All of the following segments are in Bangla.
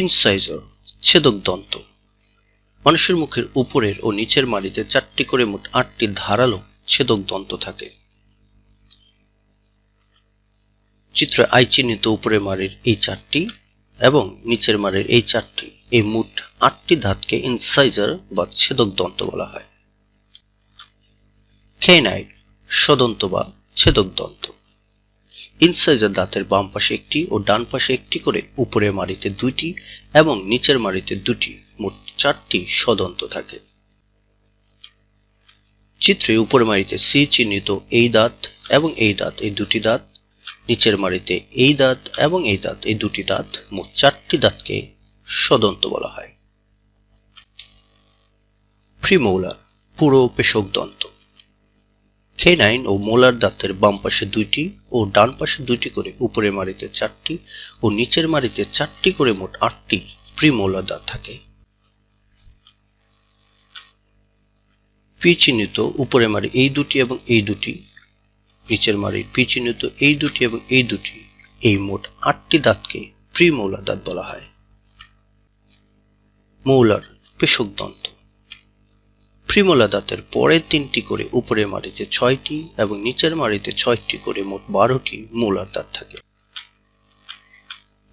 ইনসাইজার, ছেদক দন্ত। মানুষের মুখের উপরের ও নিচের মাড়িতে চারটি করে মোট আটটি ধারালো ছেদক দন্ত থাকে। চিত্র আই চিহ্নিত উপরের মাড়ির এই চারটি এবং নিচের মাড়ির এই চারটি, এই মোট আটটি দাঁতকে ইনসাইজার বা ছেদক দন্ত বলা হয়। খেনাইড সদন্ত বা ছেদক দন্ত। ইনসাইজার দাঁতের বাম পাশে একটি ও ডান পাশে একটি করে উপরের মাড়িতে দুইটি এবং নিচের মাড়িতে দুটি, মোট চারটি সদন্ত থাকে। চিত্রে উপরের মাড়িতে সি চিহ্নিত এই দাঁত এবং এই দাঁত, এই দুটি দাঁত, নিচের মাড়িতে এই দাঁত এবং এই দাঁত, এই দুটি দাঁত, মোট চারটি দাঁতকে সদন্ত বলা হয়। প্রিমোলার, পুরো পেশক দন্ত। খেনাইন ও মোলার দাঁতের বাম পাশে দুইটি ও ডান পাশে দুইটি করে, উপরের মারিতে চারটি ও নিচের মারিতে চারটি করে মোট আটটি প্রিমোলার দাঁত থাকে। পি চিহ্নিত উপরের মাড়ি এই দুটি এবং এই দুটি, নিচের মারি পি চিহ্নিত এই দুটি এবং এই দুটি, এই মোট আটটি দাঁতকে প্রিমোলার দাঁত বলা হয়। মৌলার পেশক দন্ত। প্রিমোলা দাঁতের পরের তিনটি করে উপরের মাড়িতে ছয়টি এবং নিচের মাড়িতে ছয়টি করে মোট বারোটি মোলার দাঁত থাকে।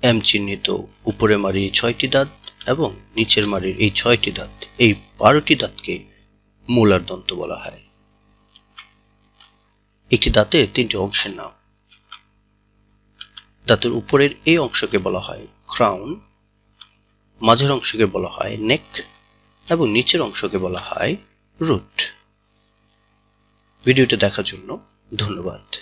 এম চিহ্নিত উপরের মাড়ির ছয়টি দাঁত এবং নিচের মাড়ির এই ছয়টি দাঁত, এই বারোটি দাঁতকে মোলার দন্ত বলা হয়। একটি দাঁতের তিনটি অংশের নাম। দাঁতের উপরের এই অংশকে বলা হয় ক্রাউন মাঝের অংশকে বলা হয় নেক এবং নিচের অংশকে বলা হয় রুট। ভিডিওটা দেখার জন্য ধন্যবাদ।